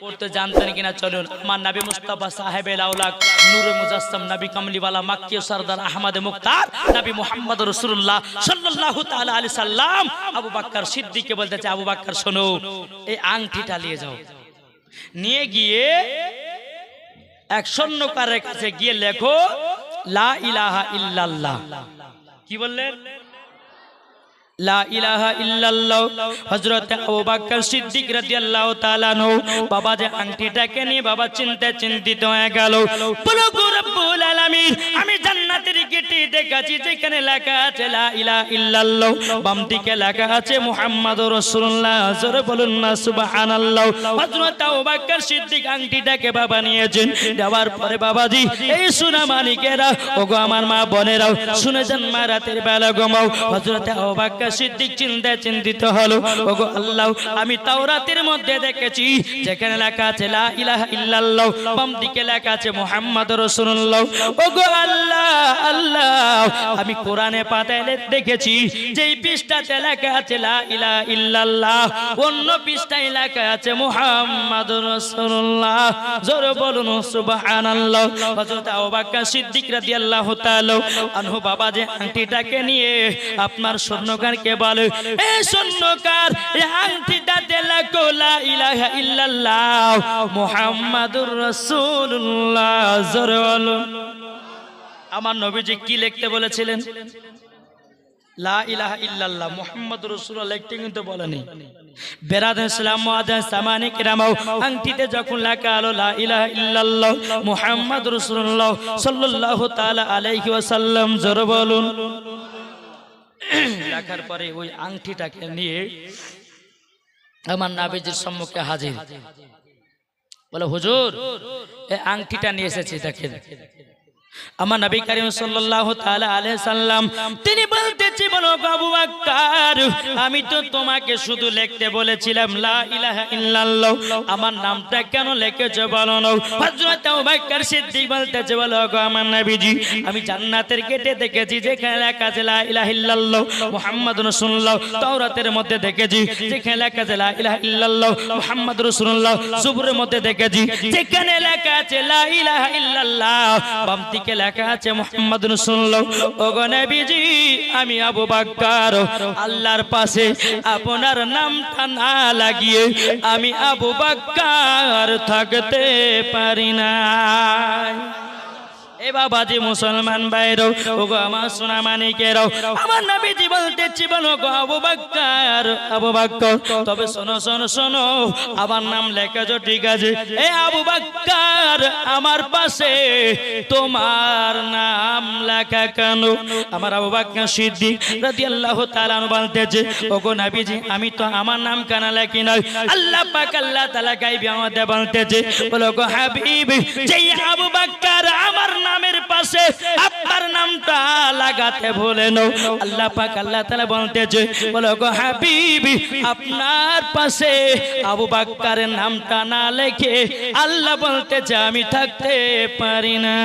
পড়তে জানতেন কিনা চলুন। আমার নবী মুস্তাফা সাহেব আউলাক নূর মুজাসসাম নবী কামলিওয়ালা, মাক্কি সরদার আহমদ মুক্তার, নবী মুহাম্মদ রাসূলুল্লাহ সাল্লাল্লাহু তাআলা আলাইহি সাল্লাম। আবু বকর সিদ্দিককে বলতেছে, আবু বকর শোনো, এই আংটিটা নিয়ে যাও। নিয়ে গিয়ে এক স্বর্ণকারের কাছে গিয়ে লেখো, লা ইলাহা ইল্লাল্লাহ। কি বললেন? বাবা যে আংটিটাকে নিয়ে বাবা চিন্তা চিন্তিত হয়ে গেল। আমি জান্নাতের গেটে দেখাচ্ছি যেখানে লেখা আছে বাম দিকে লেখা আছে মুহাম্মাদুর রাসূলুল্লাহ। বলুন না বকর সিদ্দিক আংটিটাকে বাবা নিয়েছেন। দেওয়ার পরে বাবাজি, এই সোনা মানিকেরা ওগো আমার মা বোনেরাও, শুনে যান মা রাতের বেলা ঘুমাও। হযরত আবু বকর সিদ্দিক চিন্তা চিন্তিত হলো। ওগো আল্লাহ, আমি তাওরাতের মধ্যে দেখেছি, যেখানে লেখা আছে, লা ইলাহা ইল্লাল্লাহ বাম দিকে লেখা আছে রাসূলুল্লাহ ওগো আল্লাহ আল্লাহ, আমি কোরআনে দেখেছি, যেই পৃষ্ঠাতে লেখা আছে, লা ইলাহা ইল্লাল্লাহ অন্য পৃষ্ঠায় লেখা আছে মুহাম্মাদুর রাসূলুল্লাহ বলুন, সুবহানাল্লাহ হযরত আবু বকর সিদ্দিক রাদিয়াল্লাহু তাআলা আনহু বাবা যে আংটিটাকে নিয়ে আপনার স্বর্ণকারকে বলে, এ লা ইলাহা ইল্লাল্লাহ, মুহাম্মাদুর রাসূলুল্লাহ। জোরে আমার নবীজি কি লিখতে বলেছিলেন? লা ইলাহা ইল্লাল্লাহ মুহাম্মদ রাসূলুল্লাহ লিখতে কিন্তু বলেনি। বেরাদ যখন তাআলা বলুন। লেখার পরে ওই আংটিটাকে নিয়ে আমার নাবিজির সম্মুখে হাজির। বলে, হুজুর, এই আংটিটা নিয়ে এসেছি, দেখেন। আমার নবী করিম সাল্লাল্লাহু তাআলা আলহ সাল্লাম, তিনি বলতেছি বলো আমি তো তোমাকে শুধু লিখতে বলেছিলাম, লা ইলাহা ইল্লাল্লাহ। আমার নামটা কেন লিখেছো বলো না? হযরত আবু বকর সিদ্দিক বলতেছে, বলো গো আমার নবীজি, আমি জান্নাতের গেটে দেখেছি যেখানে লেখা আছে, লা ইলাহা ইল্লাল্লাহ মুহাম্মাদুর রাসূলুল্লাহ। তাওরাতের মধ্যে দেখেছি যেখানে লেখা আছে, লা ইলাহা ইল্লাল্লাহ মুহাম্মাদুর রাসূলুল্লাহ। জুবুরের মধ্যে দেখেছি যেখানে লেখা আছে, লা ইলাহা ইল্লাল্লাহ। বাম লেখা আছে, মুহাম্মদ রাসূলুল্লাহ। ওগো নবীজি, আমি আবু বাক্কার আল্লাহর পাশে আপনার নামটা না লাগিয়ে আমি আবু বাক্কার থাকতে পারি না ওগো আমার সোনা মানিকেরও আমার নবীজি বলতেছি বলো গো আবু বাক্কার। আবু বাক্কর, তবে শোনো শোনো শোনো, আমার নাম লেখাছো ঠিক আছে। এ আবু বাক্কার, আমার পাশে তোমার নাম লেখা কেন? আমার আবু বলতেছে, ওগো নবীজি, আমি তো আমার নাম কেন লেখি নয় আল্লাহ পাক আল্লাহ তাআলা গাইবি আমাদের বলতেছে, বলো গো হাবিব, যেই আবু বাক্কার আমার নামের পাশে আপনার নামটা লাগাতে ভুলেন আল্লাহ পাক আল্লাহ তাআলা বলতেছে বলো গো হাবিব, আপনার পাশে আবু বাক্কারের নামটা না লেখে আল্লাহ বলতেছে আমি থাকতে পারি না।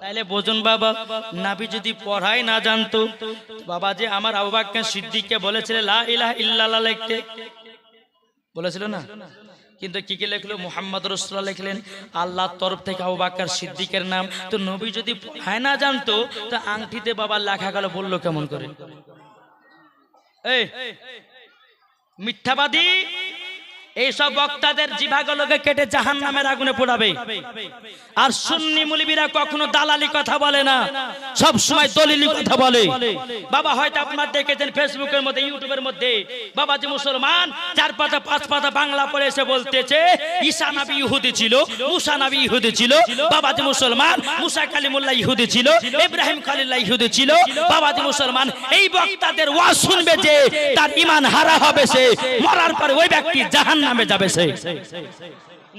তাহলে বোঝুন বাবা, নাবি যদি পড়াই না জানতো, বাবা যে আমার আবু বাক্কার সিদ্দিককে বলেছিল, লা ইলাহা ইল্লাল্লাহ লিখতে। বলেছিল না? কিন্তু কি কি লিখলো? মোহাম্মদ রসুল্লাহ লিখলেন, আল্লাহর তরফ থেকে আবু বাক্কার সিদ্দিকের নাম। তো নবী যদি পড়ায় না জানতো, তা আংটিতে বাবা লেখা গেল, বলল কেমন করে? এই, মিথ্যাবাদী? এইসব বক্তাদের জিভাগুলোকে কেটে জাহান নামের আগুনে পোড়াবে। আর সুন্নি মুলিবিরা কখনো দালালি কথা বলে না, সব সময় দলিলি কথা বলে। বাবা হয়তো আপনার দেখেছেন ফেসবুকের মধ্যে, ইউটিউবের মধ্যে বাবা যে মুসলমান, চার পাতা, পাঁচ পাতা বাংলা পড়ে এসে বলতেছে, ঈসা নবী ইহুদি ছিল, মুসা নবী ইহুদি ছিল বাবা যে মুসলমান, মুসা কালিমুল্লাহ ইহুদি ছিল, ইব্রাহিম খালিল্লাহ ইহুদি ছিল বাবা যে মুসলমান। এই বক্তাদের ওয়াজ শুনবে যে তার ইমান হারা হবে সে, মরার পরে ওই ব্যক্তি জাহান নামে যাবে সে।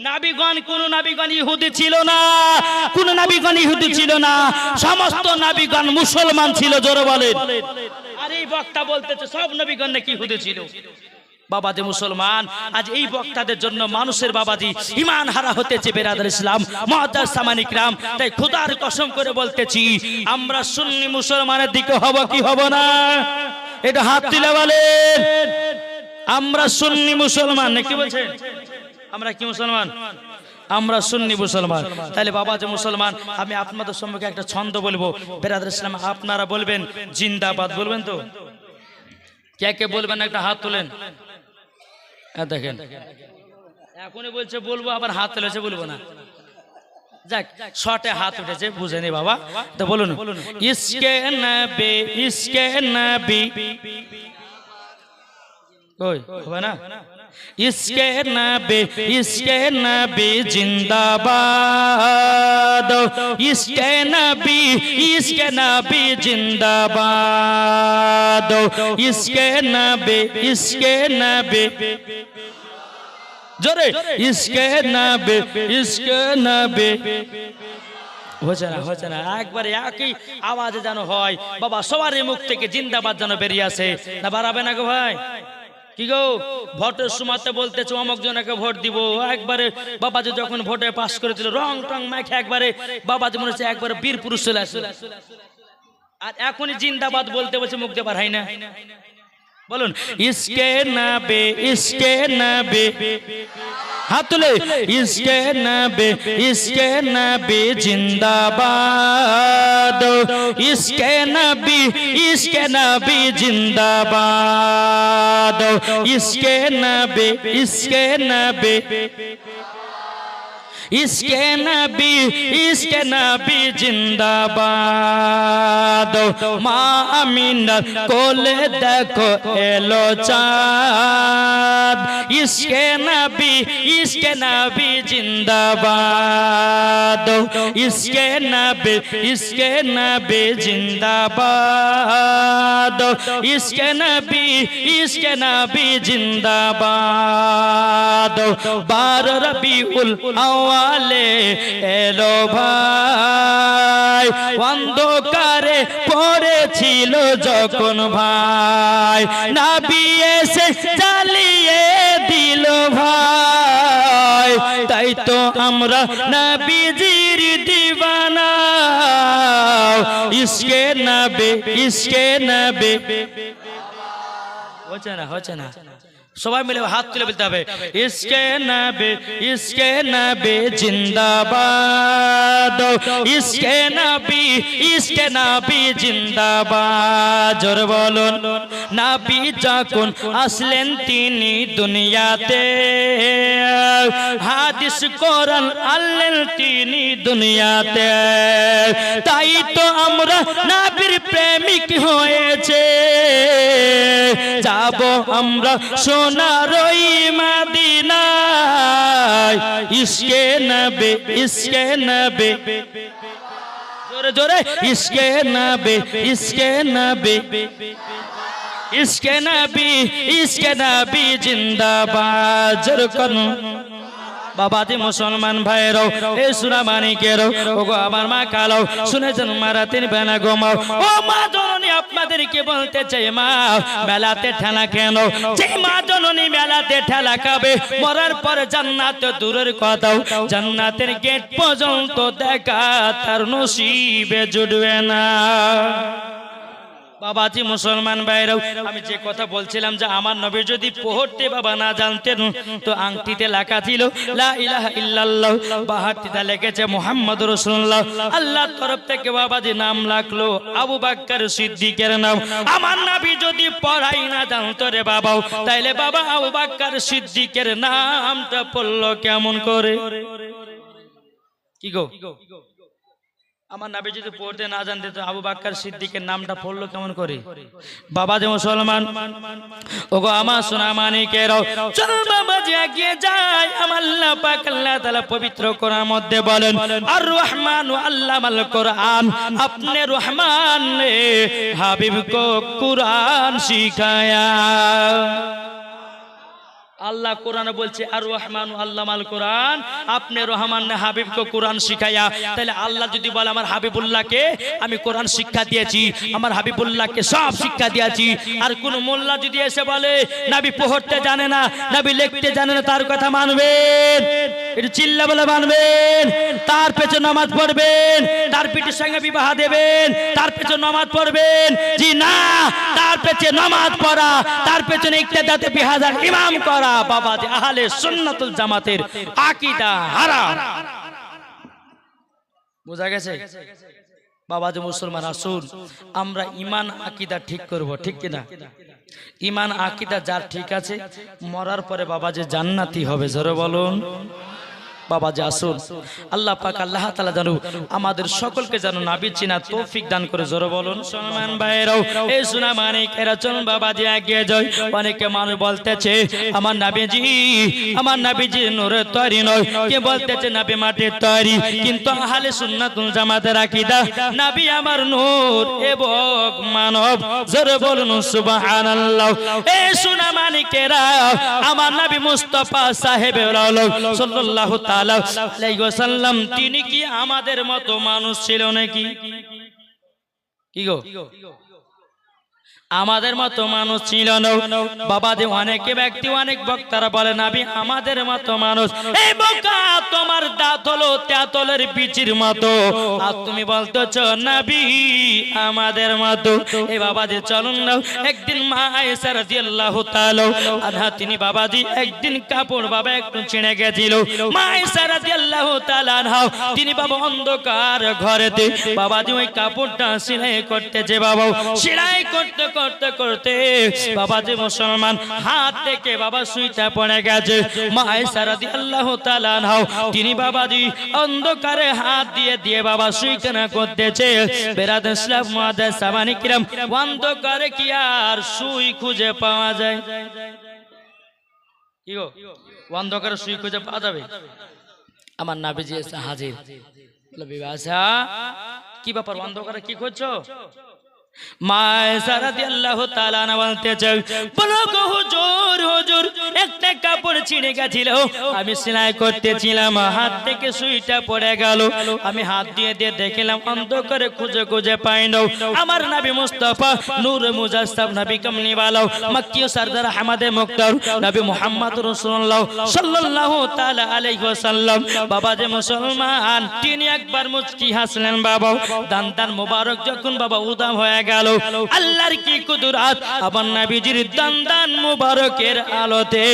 নাবিগণ, কোন নাবিগণ ইহুদি ছিল না, কোন নাবিগণ ইহুদি ছিল না, সমস্ত নাবিগণ মুসলমান ছিল, জোরে বলেন। আর এই বক্তা বলতেছে, সব নবীগণ নাকি ইহুদি ছিল। বাবাজি মুসলমান, আজ এই বক্তাদের জন্য মানুষের বাবাজি ইমান হারা হতেছে বেরাদার ইসলাম, মহাদার সামানিক রাম, তাই খুদার কসম করে বলতেছি, আমরা সুন্নি মুসলমানের দিকে হব কি হব না? এটা হাত তুলে বলেন। আমরা সুন্নি মুসলমান কি বলছেন? আমরা কি মুসলমান? আমরা সুন্নি মুসলমান। তাহলে বাবা যে মুসলমান আমি আপনাদের সম্মুখে একটা ছন্দ বলব। বেরাদার ইসলাম আপনারা বলবেন জিন্দাবাদ বলবেন তো? কে কে বলবেন একটা হাত তোলেন। হ্যাঁ, দেখেন। এখনই বলছে বলব আবার হাত তুলেছে বলব না। যাক শটে হাত উঠেছে বুঝেনি বাবা। তো বলুন। ইসকে নবী ইসকে নবী। কই? হবে না? ইসকে নবী ইসকে নবী জিন্দাবাদ। ইসকে নবী ইসকে নবী জিন্দাবাদ। ইসকে নবী ইসকে নবী। জোরে ইসকে নবে ইসকে নবে। হচ্ছে না? হচ্ছে না? একবারে একই আওয়াজে যেন হয়। বাবা সবারই মুখ থেকে জিন্দাবাদ যেন বেরিয়ে আসে। না বাড়াবে না গো ভাই? কি গো? ভোটের সময়তে বলতেছে, অমক জনকে ভোট দিব। একবারে বাবা যে যখন ভোটে পাস করেছিল, রং টং মাখে একবারে বাবা যে মনে হচ্ছে একবারে বীর পুরুষ চলে আসলো। আর এখনই জিন্দাবাদ বলতে বলছে, মুখ দেবার বার হয় না। বলুন, ইসকে বে ইসকে নবে। হাত তুলে ইসকে নবে ইসকে নবে জিন্দাবাদ ইসকে নবী ইসকে নবী জিন্দাবাদ ইসকে নবে ইসকে নবে ইসকে নবী ইসকে নবী জিন্দাবাদ মা আমিনার কোলে দেখো এলো চাঁদ ইসকে নবী ইসকে নবী জিন্দাবাদ ইসকে নবী ইসকে নবী জিন্দাবাদ ইসকে নবী ইসকে নবী জিন্দাবাদ বার রবিউল আওয়ালে এলো ভাই, অন্ধকারে পড়েছিল যখন ভাই, নাবি এসে জ্বালিয়ে দিল ভাই, তাই তো আমরা নবীজির দিবানা, ইসকে নবে ইসকে নবে। হচ্ছে না হচ্ছে না। সবাই মিলে হাত তুলে বলতে হবে, ইসকে নবে ইসকে নবে জিন্দাবাদ, ইসকে নবী ইসকে নবী জিন্দাবাদ। জোর বলুন, নাবি যখন আসলেন তিনি দুনিয়াতে হাদিস কোরআন আনলেন তিনি দুনিয়াতে। তাই তো আমরা নাবির প্রেমিক হয়েছে। যাব আমরা সোনার মাদিনায়। ইসকে নবে ইসকে নবে। জোরে জোরে, ইসকে নবে ইসকে নবে। ইসকে নবী ইসকে নবী জিন্দাবাদ জোর করুন বাবাজি মুসলমান ভাইয়েরও এই সুরা মানিকেরও ও গো আমার মা কালো শুনেছেন মারা তিন বেনা গোমাও। ও মা জননী, আপনাদেরকে বলতে চাই মা, মেলাতে ঠেলা কেন? যে মা জননী মেলাতে ঠেলা খাবে, মরার পর জান্নাত দূরের কথাও, জান্নাতের গেট পর্যন্ত দেখা তার নসিবে জুটবে না। বাবাজি মুসলমান ভাইরাও, আমি যে কথা বলছিলাম যে আমার নবী যদি পোহরতে বাবা না জানতেন, তো আংটিতে লেখা ছিল, লা ইলাহা ইল্লাল্লাহ বাহারটিতে লিখেছে মুহাম্মদ রাসূলুল্লাহ। আল্লাহর তরফ থেকে বাবাজি নাম লাগল আবু বাক্কার সিদ্দিকের নাম। আমার নবী যদি পড়াই না জানতো রে বাবাও, তাইলে বাবা আবু বাক্কার সিদ্দিকের নামটা পড়ল কেমন করে? কি গো? আমার নাবি যদি পড়তে না জানতে, তো আবু বাক্কার সিদ্দিকের নামটা পড়ল কেমন করে? বাবা যে মুসলমান, ওগো আমার সোনা মানিকের চল বাবা যে এগিয়ে যাই আমার আল্লাহ পাক আল্লাহ তাআলা পবিত্র কোরআন মধ্যে বলেন, আর রহমান আল্লামাল কোরআন, আপনি রহমান নে হাবিব কো কোরআন শিখায়া। আল্লাহ কোরআনে বলছে, আর রহমান আল্লাহ মাল কোরআন। আপনি রহমান হাবিবকে কোরআন শিখাইয়া, তাহলে আল্লাহ যদি বলে, আমার হাবিবুল্লাহকে আমি কোরআন শিক্ষা দিয়েছি, আমার হাবিবুল্লাহকে সব শিক্ষা দিয়েছি। আর কোন মোল্লা যদি এসে বলে, নাবি পড়তে জানে না, নাবি লিখতে জানে না, তার কথা মানবেন। একটু চিল্লা বলে মানবেন। তার পেছনে নামাজ পড়বেন, তার পিঠের সঙ্গে বিবাহ দেবেন, তার পেছনে নামাজ পড়বেন। জি না তার পেছনে নামাজ পড়া, তার পেছনে ইক্তেদাতে বিহাজার ইমাম করা বাবা যে আহলে সুন্নাতুল জামাতের আকীদা হারা। বোঝা গেছে? বাবা যে মুসলমান, আসুন, আমরা ইমান, আকিদা ঠিক করব, ঠিক কিনা? ইমান, আকিদা যার ঠিক আছে, মরার পরে বাবা যে জান্নাতি হবে, জোরে বলুন। বাবা যে আসুন আল্লাহ পাক আল্লাহ তাআলা জানু আমাদের সকলকে যেন নাবি চিনা তৌফিক দান করে জোরে বলুন সম্মান ভাইরাও এই সুনা মানিক, এরা চলুন বাবা যে এগিয়ে যায়। অনেকে মানুষ বলতেছে, আমার নাবিজি আমার নাবিজি নূরের তৈরি নয়। কে বলতেছে, নাবি মাটির তৈরি। কিন্তু আহলে সুন্নাতুল জামাতের আকীদা, নাবি আমার নূর এবং মানব। জোরে বলুন, সুবহানাল্লাহ। এই সুনা মানিকেরা, আমার নবী মুস্তাফা আলম সাল্লাল্লাহু তাআলা আলাইহি ওয়াসাল্লাম তিনি কি আমাদের মতো মানুষ ছিল নাকি? কি গো? আমাদের মতো মানুষ ছিল না। বাবা দে অনেকে ব্যক্তি অনেক বক্তারা বলে নাবি আমাদের মতো মানুষ। এই বোকা তোমার দাঁত হলো তেতলের বিচির মতো। আর তুমি বলতেছ নাবি আমাদের মতো। এই বাবা যে চলুন না একদিন মা আয়েশা রাদিয়াল্লাহু তাআলা আনহা, তিনি বাবাজি, একদিন কাপড় বাবা একটু ছিঁড়ে গেছিল। মা আয়েশা রাদিয়াল্লাহু তাআলা আনহা, তিনি বাবা অন্ধকার ঘরেতে। বাবাজি, ওই কাপড়টা সেলাই করতেছে বাবা। সেলাই করতে করতে করতে বাবা যে মুসলমান হাত থেকে বাবা সুইটা পড়ে গেছে। মায় সারাদি আল্লাহ তালানহাও তিনি বাবাজি অন্ধকারে হাত দিয়ে দিয়ে বাবা সুইখানা করতেছে। বেরাদ মাদার সাবানি কিরাম, অন্ধকারে কি আর সুই খুঁজে পাওয়া যায়? কি গো? অন্ধকারে সুই খুঁজে পাওয়া যাবে? আমার নাবিজি হাজির। কি ব্যাপার? অন্ধকারে কি করছ আমি সেলাই করতেছিলাম, হাত থেকে সুইটা পড়ে গেল, আমি হাত দিয়ে দিয়ে দেখলাম অন্ধকারে খুঁজে খুঁজে পাই আমার নবী মুস্তাফা, নূর মুজাসসাব নবী কামলি ওয়ালাও মক্কি সরদার আহমদে মুক্তার নবী মুহাম্মদ ওয়াসাল্লাম। বাবা যে মুসলমান, তিনি একবার মুচকি হাসলেন বাবা। দান দান মুবারক যখন বাবা উদাম হয়ে গেল। আল্লাহর কি কুদরাত? আমার নবীজির দান মুবারকের আলোতে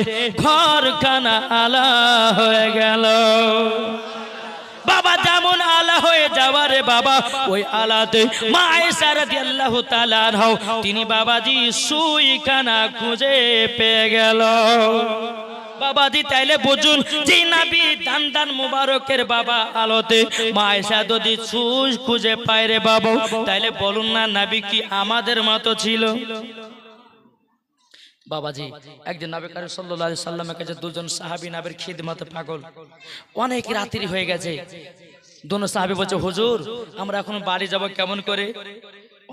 ঘরখানা আলা হয়ে গেল। বাবা যেমন আলা হয়ে যাওয়ারে বাবা, ওই আলাতে মা আয়েশা রাদিয়াল্লাহু তাআলা তিনি বাবাজি সুইখানা খুঁজে পেয়ে গেল। বাবাজি, তাইলে বুঝুন, যে নাবি দান দান মুবারকের বাবা আলোতে মায়েশা যদি সুই খুঁজে পায় রে বাবা, তাইলে বলুন না নাবি কি আমাদের মতো ছিল? বাবাজি, একদিন নবী সাল্লাল্লাহু আলাইহি সাল্লামের কাছে দুজন সাহাবী নবীর খিদমতে পাগল। অনেক রাত্রি হয়ে গেছে। দোনো সাহাবী বলছে, হুজুর, আমরা এখন বাড়ি যাব কেমন করে?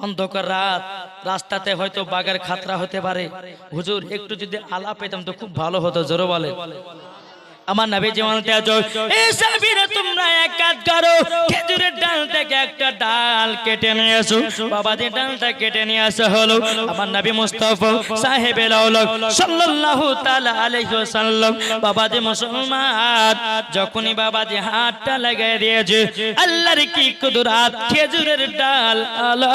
অন্ধকার রাত। রাস্তাতে হয়তো বাগের খাতরা হতে পারে। হুজুর, একটু যদি আলা পেতাম তো খুব ভালো হতো, জোরো বলে। আমার নবী জীবন তেজ এই সাবিরা তোমরা এক কাজ করো খেজুরের ডাল থেকে একটা ডাল কেটে নিয়ে এসো বাবা যে ডালটা কেটে নিয়ে আসা হলো। আমার নবী মুস্তাফা সাহেবে লাউলক সাল্লাল্লাহু তাআলা আলাইহি ওয়াসাল্লাম। বাবা যে মুসলমান যখনই বাবা যে হাতটা লাগাই দিয়েছে আল্লাহর কি কুদরাত খেজুরের ডাল আলা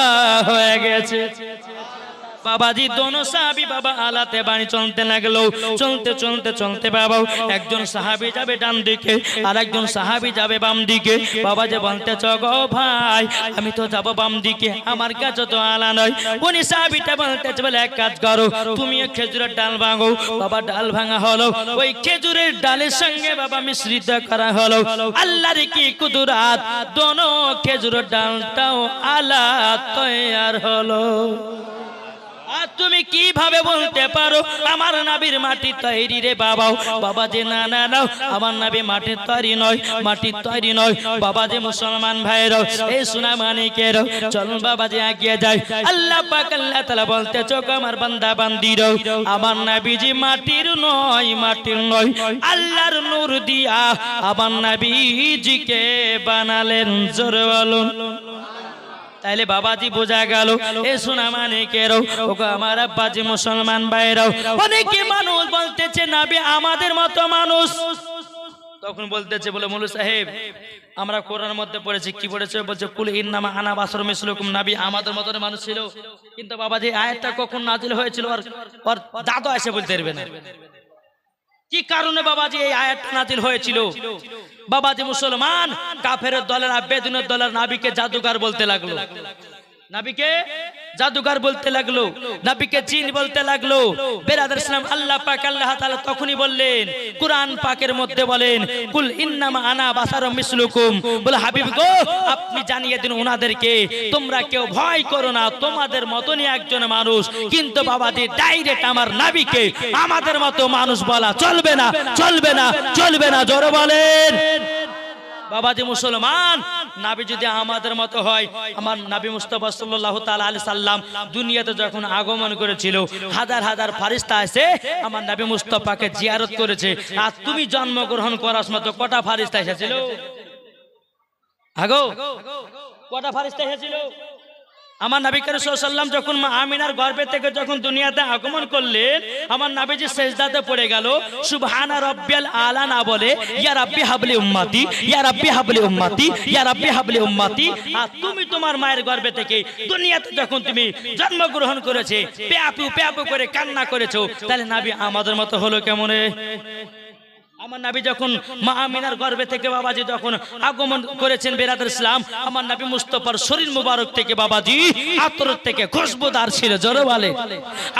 হয়ে গেছে। বাবাজি, দোনো সাহাবি বাবা আলাতে বাড়ি চলতে লাগল। চলতে চলতে চলতে বাবা, একজন সাহাবি যাবে ডান দিকে আর একজন সাহাবি যাবে বাম দিকে। বাবা যে বলতে গো ভাই, আমি তো যাব বাম দিকে, আমার কাছে তো আলা নয়। উনি সাহাবিটা বলতে বলে, এক কাজ করো, তুমি খেজুরের ডাল ভাঙো। বাবা ডাল ভাঙা হলো, ওই খেজুরের ডালের সঙ্গে বাবা মিশ্রিত করা হলো। আল্লাহর কি কুদরাত? দোনো খেজুরের ডালটাও আলা তৈয়ার হলো। আর তুমি কীভাবে বলতে পারো? আমার নাবির মাটি তৈরি রে বাবাও। বাবা যে, না না নাও আমার নাবি মাটির তৈরি নয় মাটির তৈরি নয়। বাবা যে মুসলমান ভাইরাও এই সোনা মানিকের চলুন বাবা যে এগিয়ে যায়। আল্লাহ পাক, আল্লাহ তাআলা বলতে, চোখ আমার বান্দা বান্দির আমার নাবিজি মাটির নয় মাটির নয়। আল্লাহর নূর দিয়া আমার নাবিজিকে বানালেন, জোরে বলুন। তাইলে বাবাজি বোঝা গেল, এ শোনা মানে কেরো ওকে আমার আব্বাজি মুসলমান বাইরাও অনেকে মানুষ বলতেছে, নাবি আমাদের মতো মানুষ। তখন বলতেছে বলে মৌলু সাহেব, আমরা কোরআনের মধ্যে পড়েছি, কি পড়েছে? বলছে, কুল ইন্নামা আনা বাসর মিসলুকুম। নাবি আমাদের মতন মানুষ ছিল, কিন্তু বাবা যে আয়াতটা কখন নাজিল হয়েছিল আর দাদা এসে বলতে পারবে না। কি কারণে বাবাজি এই আয়াতটা নাজিল হয়েছিল? বাবাজি মুসলমান কাফের দলের বেদিনের দলের নাবিকে জাদুকার বলতে লাগল। নাবিকে জাদুকার বলতে লাগল, নাবিকে জিন বলতে লাগল। বেরাদার ইসলাম আল্লাহ পাক, আল্লাহ তাআলা তখনই বললেন, কোরআন পাকের মধ্যে বলেন, কুল ইন্নামা আনা বাসারুম মিসলুকুম। বলে, হাবিব গো, আপনি জানিয়ে দিন ওনাদেরকে তোমরা কেউ ভয় করো না, তোমাদের মতনই একজন মানুষ। কিন্তু বাবাজি ডাইরেক্ট আমার নাবিকে, আমাদের মতো মানুষ বলা চলবে না চলবে না চলবে না, জোরে বলেন। বাবাজি মুসলমান নাবি যদি আমাদের মতো হয় আমার নাবি মুস্তফা সাল্লাল্লাহু তাআলা আলাইহি সাল্লাম দুনিয়াতে যখন আগমন করেছিল হাজার হাজার ফারিস্তা এসে আমার নাবি মুস্তফাকে জিয়ারত করেছে আর তুমি জন্মগ্রহণ করার মতো কটা ফারিস্তা এসেছিল আগো কটা ফারিস্তা এসেছিল আমার নবী সাল্লাম যখন আমিনার গর্ভে থেকে যখন দুনিয়াতে আগমন করলেন, আমার নবীজি সেজদাতে পড়ে গেল, সুবহানা রাব্বিয়াল আলা না বলে, ইয়া রাব্বি হাবলি উম্মতি, ইয়া রাব্বি হাবলি উম্মতি, ইয়া রাব্বি হাবলি উম্মতি। আর তুমি তোমার মায়ের গর্ভে থেকে দুনিয়াতে যখন তুমি জন্মগ্রহণ করেছে পেয়াপু পেয়াপু করে কান্না করেছ, তাহলে নবী আমাদের মতো হলো কেমনে? আমার নাবি যখন থেকে বাবাজি যখন আগমন করেছেন বেরাদার ইসলাম, আমার নাবি মুস্তফার শরীর মুবারক থেকে বাবাজি আতর থেকে খুশবুদার ছিল জোরে বলে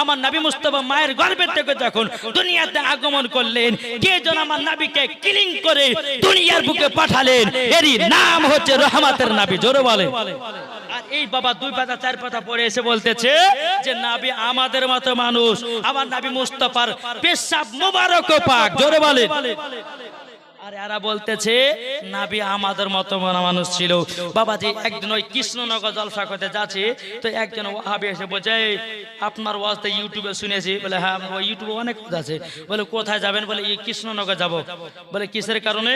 আমার নাবি মুস্তফা মায়ের থেকে যখন দুনিয়াতে আগমন করলেন, কে যেন আমার নাবিকে করে দুনিয়ার বুকে পাঠালেন, এরই নাম হচ্ছে রহমাতের নাবি জোরে বলে এই বাবা দুই পাতা, চার পাতা পড়ে এসে বলতেছে যে, নাবি আমাদের মতো মানুষ, আমার নাবি মুস্তফার পেশাব মুবারক পাক জোরে বলে আমাদের মতো মনা মানুষ ছিল। বাবাজি একজন ওই কৃষ্ণনগর জলসা যাচ্ছে, তো একজন আপনার ওয়াজতে ইউটিউবে শুনেছি। বলে হ্যাঁ ইউটিউবে অনেক আছে। বলে, কোথায় যাবেন? বলে কৃষ্ণনগর যাব। বলে, কিসের কারণে?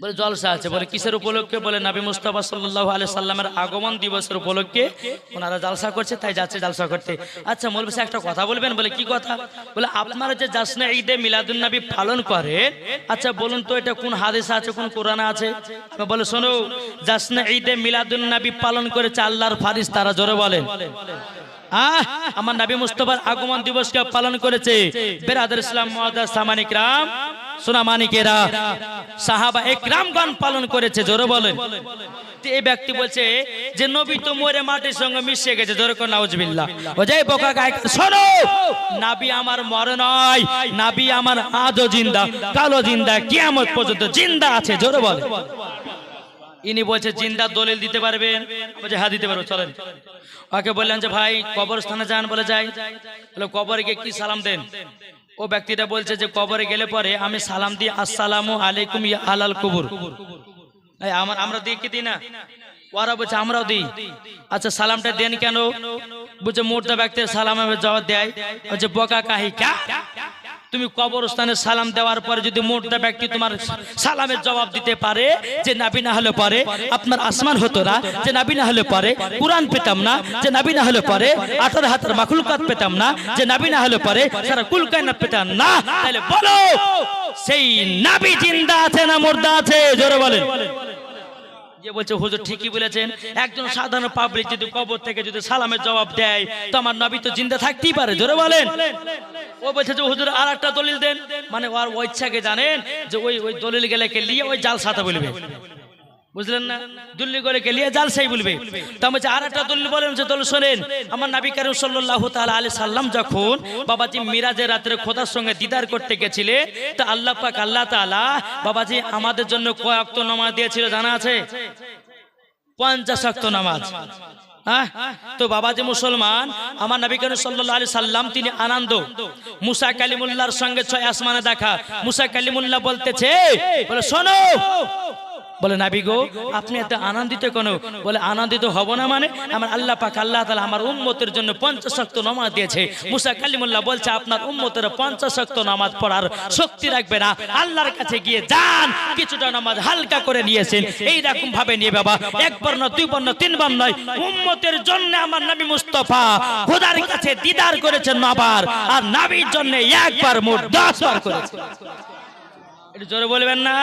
বলে জলসা আছে, বলে কিসের উপলক্ষে? বলে নাবি মুস্তাফা সাল্লাল্লাহু আলাইহি সাল্লামের আগমন দিবসের উপলক্ষে ওনারা জালসা করছে, তাই যাচ্ছে জালসা করতে। আচ্ছা মৌলভী সাহেব একটা কথা বলবেন? বলে, কি কথা? বলে, আপনারা যে জাসনে ঈদে মিলাদুন নবী পালন করেন আচ্ছা বলুন তো এটা কোন হাদিস আছে, কোন কোরআনে আছে? বলে, শোনো জাসনে ঈদে মিলাদুন নবী পালন করেছে আল্লাহর ফারিস তারা জোরে আহ, আমার নবী মুস্তফার আগমন দিবসকে পালন করেছে। বেরাদার ইসলাম সামানিক রাম সোনা মানিকেরা, সাহাবা একরামগণ পালন করেছে, জোরে বলেন। এই ব্যক্তি বলছে যে, নবী তো মরে মাটির সঙ্গে মিশে গেছে, জোরে কোন, নাউজবিল্লাহ। ও যাই বোকা গায় শোনো, নাবি আমার মরে নয় নাবি আমার আজও জিন্দা কালো জিন্দা, কিয়ামত পর্যন্ত জিন্দা আছে, জোরে বলে ইনি বলছে, জিন্দা দলিল দিতে পারবেন বলছে হ্যাঁ দিতে পারব, চলেন। ওকে বললেন যে, ভাই, কবরস্থানে যান বলে যাই। বলে, কবরে কি সালাম দেন? ও ব্যক্তিটা বলছে যে কবরে গেলে পরে আমি সালাম দিই, আসসালামু আলাইকুম ইয়া আলাল কুবুর। আমার আমরা দিই কি দিই না? ওরা বলছে, আমরাও দিই। আচ্ছা সালামটা দেন কেন? বলছে, মুর্দা ব্যক্তির সালাম জবাব দেয়। বলছে, বকা কাহি কা তুমি কবরস্থানে সালাম দেওয়ার পরে যদি মুর্দা ব্যক্তি তোমার সালামের জবাব দিতে পারে, যে নাবি না হলে পারে, আপনার আসমান হতো না, যে নাবি না হলে পারে, কোরআন পেতাম না, যে নাবি না হলে পারে, আঠারো হাতের মাখলুকাত পেতাম না, যে নাবি না হলে পারে, সারা কুলকায়না পেতাম না, তাহলে বলো, সেই নাবি জিন্দা আছে না মোর্দা আছে? জোরে বলেন। বলছে, হুজুর ঠিকই বলেছেন। একজন সাধারণ পাবলিক যদি কবর থেকে যদি সালামের জবাব দেয়, তো আমার নবী তো জিন্দা থাকতেই পারে। বলেন। ও বলছে যে, হুজুর দলিল দেন। মানে ওর জানেন যে, ওই ওই দলিল গেলে লিয়ে ওই জাল সাথে বলবে। বুঝলেন না? দিল্লি করে কে লিয়ে জাল সেই বলবে। তা বলছে আর একটা দুল্লি বলেন যে দলিল শোনেন, আমার নবী করিম সাল্লাল্লাহু তাআলা আলাইহি সাল্লাম যখন বাবাজি মিরাজের রাত্রে খোদার সঙ্গে দিদার করতে গেছিলে, তা আল্লাহ পাক, আল্লাহ তাআলা বাবাজি আমাদের জন্য কয় ওয়াক্ত নামাজ দিয়েছিল জানা আছে? পঞ্চাশ ওয়াক্ত নামাজ। হ্যাঁ? তো বাবা যে মুসলমান, আমার নবী করিম সাল্লাল্লাহু আলাইহি সাল্লাম, তিনি আনন্দ। মুসা কালিমুল্লাহর সঙ্গে ছয় আসমানে দেখা। মুসা কালিমুল্লাহ বলতেছে, বলে, শোনো বলে, নাবি গো, আপনি এত আনন্দিত কেন? বলে, আনন্দিত হব না মানে আমার আল্লাহ পাক, আল্লাহ তাআলা আমার উম্মতের জন্য পঞ্চাশ ওয়াক্ত নামাজ দিয়েছে। মুসা কালিমুল্লাহ বলছে, আপনার উম্মতের পঞ্চাশ ওয়াক্ত নামাজ পড়ার শক্তি রাখবে না। আল্লাহর কাছে গিয়ে যান, কিছুটা নামাজ হালকা করে নিয়েছেন। এই রকম ভাবে নিয়ে বাবা একবার না দুইবার না তিনবার নয়, উম্মতের জন্য আমার নবী মুস্তাফা খোদার কাছে দিদার করেছেন নবার, আর নবীর জন্য একবার মোট দশ বার করেছে জোরে বলবেন না?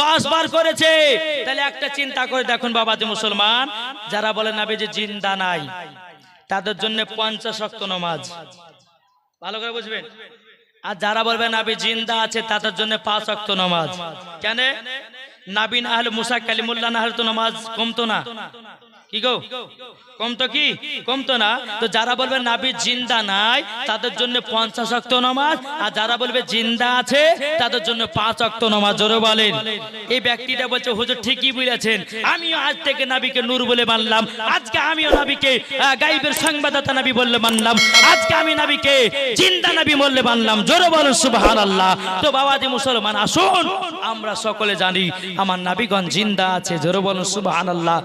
দশ বার করেছে। তাহলে একটা চিন্তা করে দেখুন বাবা যে মুসলমান, যারা বলেন নাবি যে জিন্দা নাই, তাদের জন্য পঞ্চাশ শক্ত নমাজ। ভালো করে বুঝবেন? আর যারা বলবেন নাবি জিন্দা আছে, তাদের জন্য পাঁচ অক্ত নমাজ। কেন? নাবি না হলে মুসা কালিমুল্লাহ না হলে তো নমাজ কমতো না। আমিও আজ থেকে নাবিকে নূর বলে মানলাম। আজকে আমিও নাবিকে গাইবের সংবাদদাতা নাবি বললে মানলাম। আজকে আমি নাবিকে জিন্দা নাবি বললে মানলাম। জোরে বলেন সুবহান আল্লাহ তো বাবাজি মুসলমান, আসুন। আমরা সকলে জানি, আমার নাবিগণ জিন্দা আছে। জোরে বলেন সুবহান আল্লাহ